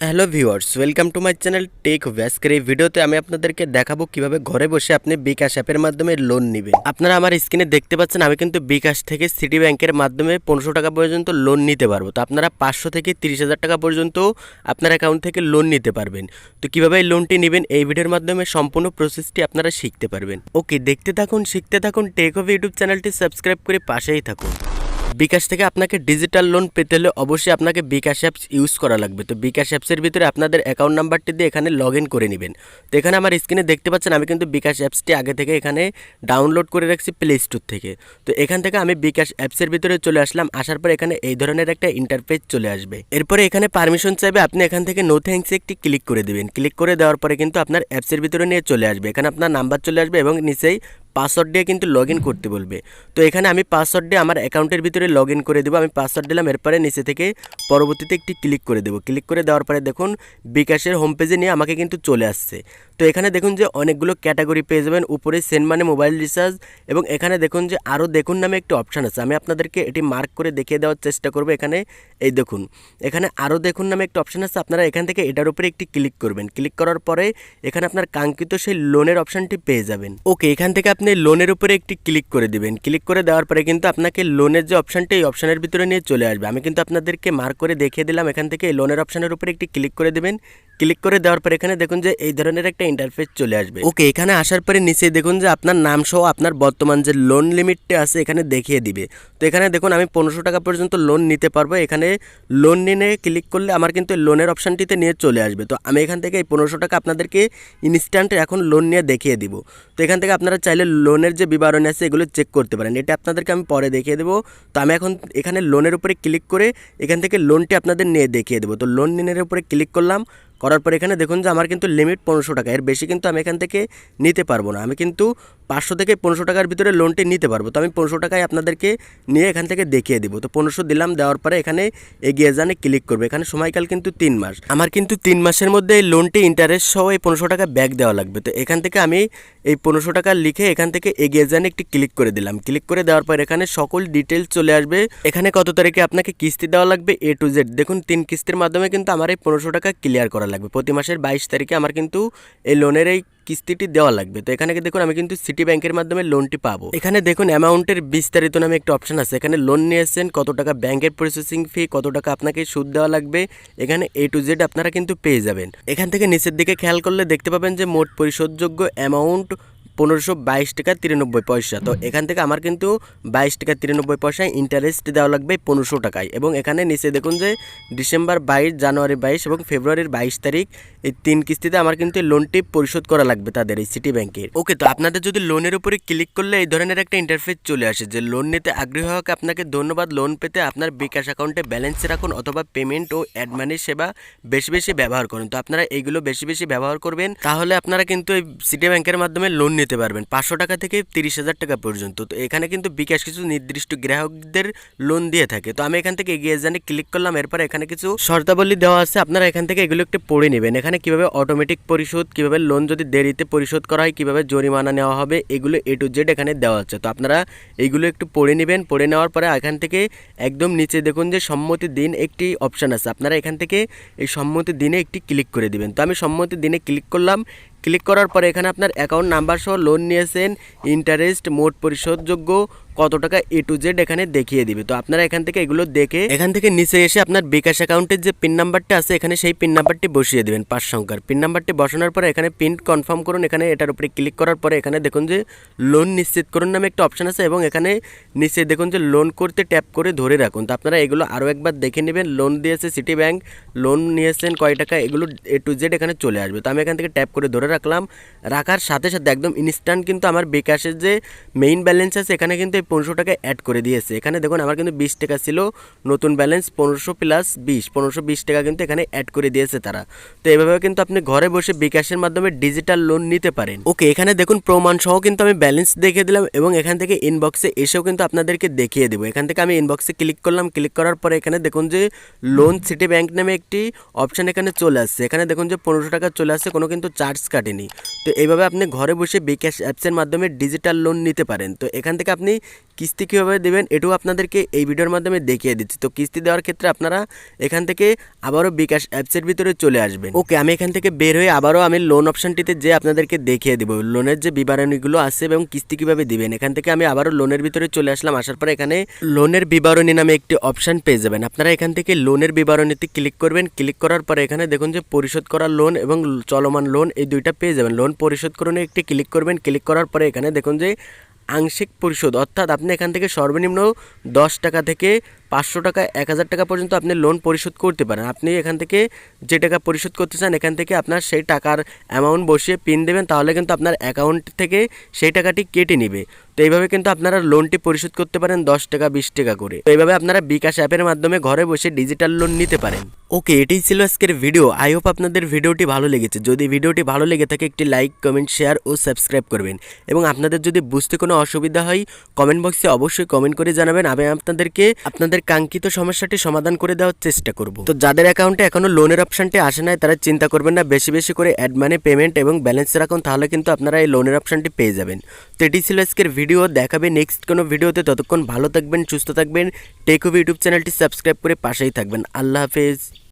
Hello viewers, welcome to my channel tech ভ্যাসকের এই ভিডিওতে আমি আপনাদেরকে দেখাবো কীভাবে ঘরে বসে আপনি বিকাশ অ্যাপের মাধ্যমে লোন নেবেন। আপনারা আমার স্ক্রিনে দেখতে পাচ্ছেন, আমি কিন্তু বিকাশ থেকে সিটি ব্যাংকের মাধ্যমে পনেরোশো টাকা পর্যন্ত লোন নিতে পারব। তো আপনারা পাঁচশো থেকে তিরিশ হাজার টাকা পর্যন্ত আপনার অ্যাকাউন্ট থেকে লোন নিতে পারবেন। তো কীভাবে এই লোনটি নেবেন, এই ভিডিওর মাধ্যমে সম্পূর্ণ প্রসেসটি আপনারা শিখতে পারবেন। ওকে, দেখতে থাকুন, শিখতে থাকুন টেক অফ ইউটিউব চ্যানেলটি, সাবস্ক্রাইব করে পাশেই থাকুন। বিকাশ থেকে আপনাকে ডিজিটাল লোন পেতে হলে অবশ্যই আপনাকে বিকাশ অ্যাপস ইউজ করা লাগবে। তো বিকাশ অ্যাপসের ভিতরে আপনাদের অ্যাকাউন্ট নাম্বারটি দিয়ে এখানে লগ করে নেবেন। তো এখানে আমার স্ক্রিনে দেখতে পাচ্ছেন, আমি কিন্তু বিকাশ অ্যাপসটি আগে থেকে এখানে ডাউনলোড করে রাখছি প্লে স্টোর থেকে। তো এখান থেকে আমি বিকাশ অ্যাপসের ভিতরে চলে আসলাম, আসার পর এখানে এই ধরনের একটা ইন্টারফেস চলে আসবে। এরপরে এখানে পারমিশন চাইবে, আপনি এখান থেকে নো থ্যাঙ্কসে একটি ক্লিক করে দেবেন। ক্লিক করে দেওয়ার পরে কিন্তু আপনার অ্যাপসের ভিতরে নিয়ে চলে আসবে। এখানে আপনার নাম্বার চলে আসবে এবং নিচেই পাসওয়ার্ড দিয়ে কিন্তু লগ করতে বলবে। তো এখানে আমি পাসওয়ার্ড দিয়ে আমার অ্যাকাউন্টের ভিতরে লগ করে দেবো। আমি পাসওয়ার্ড দিলাম, এরপরে নিচে থেকে পরবর্তীতে একটি ক্লিক করে দেবো। ক্লিক করে দেওয়ার পরে দেখুন, বিকাশের হোম পেজে নিয়ে আমাকে কিন্তু চলে আসছে। তো এখানে দেখুন যে অনেকগুলো ক্যাটাগরি পেয়ে যাবেন। উপরে সেন্ড মানে মোবাইল রিচার্জ এবং এখানে দেখুন যে আরও দেখুন নামে একটি অপশান আছে। আমি আপনাদেরকে এটি মার্ক করে দেখিয়ে দেওয়ার চেষ্টা করব এখানে। এই দেখুন, এখানে আরও দেখুন নামে একটি অপশান আছে। আপনারা এখান থেকে এটার উপরে একটি ক্লিক করবেন। ক্লিক করার পরে এখানে আপনার কাঙ্ক্ষিত সেই লোনের অপশানটি পেয়ে যাবেন। ওকে, এখান থেকে আপনি লোনের উপরে একটি ক্লিক করে দিবেন। ক্লিক করে দেওয়ার পরে কিন্তু আপনাকে লোনের যে অপশানটি, এই অপশানের ভিতরে নিয়ে চলে আসবে। আমি কিন্তু আপনাদেরকে মার্ক করে দেখিয়ে দিলাম। এখান থেকে লোনের অপশানের উপরে একটি ক্লিক করে দিবেন। ক্লিক করে দেওয়ার পর এখানে দেখুন যে এই ধরনের একটা ইন্টারফেস চলে আসবে। ওকে, এখানে আসার পরে নিচে দেখুন যে আপনার নাম সহ আপনার বর্তমান যে লোন লিমিটটা আছে এখানে দেখিয়ে দিবে। তো এখানে দেখুন আমি পনেরোশো টাকা পর্যন্ত লোন নিতে পারব। এখানে লোন নিয়ে ক্লিক করলে আমার কিন্তু লোনের অপশানটিতে নিয়ে চলে আসবে। তো আমি এখান থেকে এই পনেরোশো টাকা আপনাদেরকে ইনস্ট্যান্ট এখন লোন নিয়ে দেখিয়ে দিব। তো এখান থেকে আপনারা চাইলে লোনের যে বিবরণী আছে এগুলো চেক করতে পারেন। এটা আপনাদেরকে আমি পরে দেখিয়ে দেবো। তো আমি এখন এখানে লোনের উপরে ক্লিক করে এখান থেকে লোনটি আপনাদের নিয়ে দেখিয়ে দেবো। তো লোন নিনের উপরে ক্লিক করলাম। করার পর এখানে দেখুন যে আমার কিন্তু লিমিট পনেরোশো টাকা। এর বেশি কিন্তু আমি এখান থেকে নিতে পারব না। আমি কিন্তু পাঁচশো থেকে পনেরোশো টাকার ভিতরে লোনটি নিতে পারব। তো আমি পনেরোশো টাকায় আপনাদেরকে নিয়ে এখান থেকে দেখিয়ে দিব। তো পনেরোশো দিলাম, দেওয়ার পরে এখানে এগিয়ে জানে ক্লিক করবে। এখানে সময়কাল কিন্তু তিন মাস। আমার কিন্তু তিন মাসের মধ্যে এই লোনটি ইন্টারেস্ট সহ এই পনেরোশো টাকা ব্যাক দেওয়া লাগবে। তো এখান থেকে আমি এই পনেরোশো টাকা লিখে এখান থেকে এগিয়ে জানে একটি ক্লিক করে দিলাম। ক্লিক করে দেওয়ার পর এখানে সকল ডিটেলস চলে আসবে। এখানে কত তারিখে আপনাকে কিস্তি দেওয়া লাগবে? এ টু জেড দেখুন, তিন কিস্তির মাধ্যমে কিন্তু আমার এই পনেরোশো টাকা ক্লিয়ার করা লাগবে। প্রতি মাসের বাইশ তারিখে আমার কিন্তু এই লোনের এই কিস্তিটি দেওয়া লাগবে। তো এখানে দেখুন, আমি কিন্তু সিটি ব্যাংকের মাধ্যমে লোনটি পাবো। এখানে দেখুন অ্যামাউন্টের বিস্তারিত নামে একটা অপশন আছে। এখানে লোন নিয়ে নিয়েছেন কত টাকা ব্যাংকের প্রসেসিং ফি কত টাকা আপনাকে সুদ দেওয়া লাগবে। এখানে এ টু জেড আপনারা কিন্তু পেয়ে যাবেন। এখান থেকে নিচের দিকে খেয়াল করলে দেখতে পাবেন যে মোট পরিশোধযোগ্য অ্যামাউন্ট পনেরোশো বাইশ টাকা তিরানব্বই পয়সা। তো এখান থেকে আমার কিন্তু বাইশ টাকা তিরানব্বই পয়সায় ইন্টারেস্ট দেওয়া লাগবে পনেরোশো টাকায়। এবং এখানে নিচে দেখুন যে ডিসেম্বর বাইশ, জানুয়ারি বাইশ এবং ফেব্রুয়ারির বাইশ তারিখ এই তিন কিস্তিতে আমার কিন্তু লোনটি পরিশোধ করা লাগবে তাদের এই সিটি ব্যাংকের ওকে তো আপনাদের যদি লোনের উপরে ক্লিক করলে এই ধরনের একটা ইন্টারফেস চলে আসে যে লোন নিতে আগ্রহী হওয়াকে আপনাকে ধন্যবাদ। লোন পেতে আপনার বিকাশ অ্যাকাউন্টে ব্যালেন্স রাখুন অথবা পেমেন্ট ও অ্যাডমানি সেবা বেশি বেশি ব্যবহার করুন। তো আপনারা এইগুলো বেশি বেশি ব্যবহার করবেন, তাহলে আপনারা কিন্তু এই সিটি ব্যাংকের মাধ্যমে লোন নিতে পারবেন। পাঁচশো টাকা থেকে তিরিশ হাজার টাকা পর্যন্ত। তো এখানে কিন্তু বিকাশ কিছু নির্দিষ্ট গ্রাহকদের লোন দিয়ে থাকে। তো আমি এখান থেকে এগিয়ে জানি ক্লিক করলাম। এরপর এখানে কিছু শর্তাবলী দেওয়া আছে। আপনারা এখান থেকে এগুলো একটু পড়ে নেবেন। এখানে কীভাবে অটোমেটিক পরিশোধ, কীভাবে লোন যদি দেরিতে পরিশোধ করা হয়, কীভাবে জরিমানা নেওয়া হবে, এগুলো এ টু জেড এখানে দেওয়া আছে। তো আপনারা এগুলো একটু পড়ে নেবেন। পড়ে নেওয়ার পরে এখান থেকে একদম নিচে দেখুন যে সম্মতি দিন একটি অপশান আছে। আপনারা এখান থেকে এই সম্মতি দিনে একটি ক্লিক করে দিবেন। তো আমি সম্মতি দিনে ক্লিক করলাম। ক্লিক করার পরে এখানে আপনার অ্যাকাউন্ট নাম্বার সহ লোন নিয়েছেন ইন্টারেস্ট মোট পরিশোধযোগ্য কত টাকা এ টু জেড এখানে দেখিয়ে দিবে। তো আপনারা এখান থেকে এগুলো দেখে এখান থেকে নিচে এসে আপনার বিকাশ অ্যাকাউন্টের যে পিন নাম্বারটা আছে, এখানে সেই পিন নাম্বারটি বসিয়ে দেবেন, পাঁচ সংখ্যার। পিন নাম্বারটি বসানোর পরে এখানে পিন কনফার্ম করুন, এখানে এটার উপরে ক্লিক করার পরে এখানে দেখুন যে লোন নিশ্চিত করুন নামে একটা অপশন আছে এবং এখানে নিচে দেখুন যে লোন করতে ট্যাপ করে ধরে রাখুন। তো আপনারা এগুলো আরও একবার দেখে নেবেন লোন দিয়েছে সিটি ব্যাংক লোন নিয়েছেন কয় টাকা, এগুলো এ টু জেড এখানে চলে আসবে। তো আমি এখান থেকে ট্যাপ করে ধরে রাখলাম, রাখার সাথে সাথে একদম ইনস্ট্যান্ট কিন্তু আমার বিকাশের যে মেইন ব্যালেন্স আছে, এখানে কিন্তু পনেরোশো টাকা অ্যাড করে দিয়েছে। এখানে দেখুন, আমার কিন্তু বিশ টাকা ছিল, নতুন ব্যালেন্স পনেরোশো প্লাস বিশ, পনেরোশো বিশ টাকা কিন্তু এখানে অ্যাড করে দিয়েছে তারা। তো এভাবে কিন্তু আপনি ঘরে বসে বিকাশের মাধ্যমে ডিজিটাল লোন নিতে পারেন। ওকে, এখানে দেখুন, প্রমাণ সহ কিন্তু আমি ব্যালেন্স দেখিয়ে দিলাম এবং এখান থেকে ইনবক্সে এসেও কিন্তু আপনাদেরকে দেখিয়ে দেবো। এখান থেকে আমি ইনবক্সে ক্লিক করলাম ক্লিক করার পরে এখানে দেখুন যে লোন সিটি ব্যাংক নামে একটি অপশান এখানে চলে আসছে। এখানে দেখুন যে, পনেরোশো টাকা চলে আসছে, কোনো কিন্তু চার্জ কাটেনি। তো এইভাবে আপনি ঘরে বসে বিকাশ অ্যাপসের মাধ্যমে ডিজিটাল লোন নিতে পারেন। তো এখান থেকে আপনি কিস্তি কীভাবে দেবেন এটাও আপনাদেরকে এই ভিডিওর মাধ্যমে দেখিয়ে দিচ্ছি। তো কিস্তি দেওয়ার ক্ষেত্রে আপনারা এখান থেকে আবারও বিকাশ অ্যাপসের ভিতরে চলে আসবেন। ওকে, আমি এখান থেকে বের হয়ে আবারও আমি লোন অপশনটিতে যে আপনাদেরকে দেখিয়ে দেবো। লোনের যে বিবরণীগুলো আছে এবং কিস্তি কীভাবে দিবেন, এখান থেকে আমি আবারও লোনের ভিতরে চলে আসলাম। আসার পরে এখানে লোনের বিবরণী নামে একটি অপশন পেয়ে যাবেন। আপনারা এখান থেকে লোনের বিবরণীতে ক্লিক করবেন। ক্লিক করার পরে এখানে দেখুন যে পরিশোধ করার লোন এবং চলমান লোন এই দুইটা পেয়ে যাবেন। লোন পরিশোধ করণে একটি ক্লিক করবেন। ক্লিক করার পরে এখানে দেখুন যে আংশিক পরিশোধ অর্থাৎ আপনি এখান থেকে সর্বনিম্ন দশ টাকা থেকে পাঁচশো টাকা, এক হাজার টাকা পর্যন্ত আপনি লোন পরিশোধ করতে পারেন। আপনি এখান থেকে যে টাকা পরিশোধ করতে চান, এখান থেকে আপনার সেই টাকার অ্যামাউন্ট বসিয়ে পিন দেবেন, তাহলে কিন্তু আপনার অ্যাকাউন্ট থেকে সেই টাকাটি কেটে নেবে। তো এইভাবে কিন্তু আপনারা লোনটি পরিশোধ করতে পারেন, দশ টাকা, বিশ টাকা করে। তো এইভাবে আপনারা বিকাশ অ্যাপের মাধ্যমে ঘরে বসে ডিজিটাল লোন নিতে পারেন। ওকে, এটাই ছিল আজকের ভিডিও আই হোপ আপনাদের ভিডিওটি ভালো লেগেছে। যদি ভিডিওটি ভালো লেগে থাকে, একটি লাইক কমেন্ট শেয়ার ও সাবস্ক্রাইব করবেন। এবং আপনাদের যদি বুঝতে কোনো অসুবিধা হয় কমেন্ট বক্সে অবশ্যই কমেন্ট করে জানাবেন। আমি আপনাদেরকে আপনাদের কাঙ্ক্ষিত সমস্যাটি সমাধান করে দেওয়ার চেষ্টা করব। তো যাদের অ্যাকাউন্টে এখনও লোনের অপশনটি আসে নাই, তারা চিন্তা করবেন না, বেশি বেশি করে অ্যাড মানি, পেমেন্ট এবং ব্যালেন্স রাখুন, তাহলে কিন্তু আপনারা এই লোনের অপশনটি পেয়ে যাবেন। তো এটি ছিল আজকের ভিডিও, দেখাবে নেক্সট কোনো ভিডিওতে, ততক্ষণ ভালো থাকবেন, সুস্থ থাকবেন টেকুভি ইউটিউব চ্যানেলটি সাবস্ক্রাইব করে পাশেই থাকবেন। আল্লাহ হাফেজ।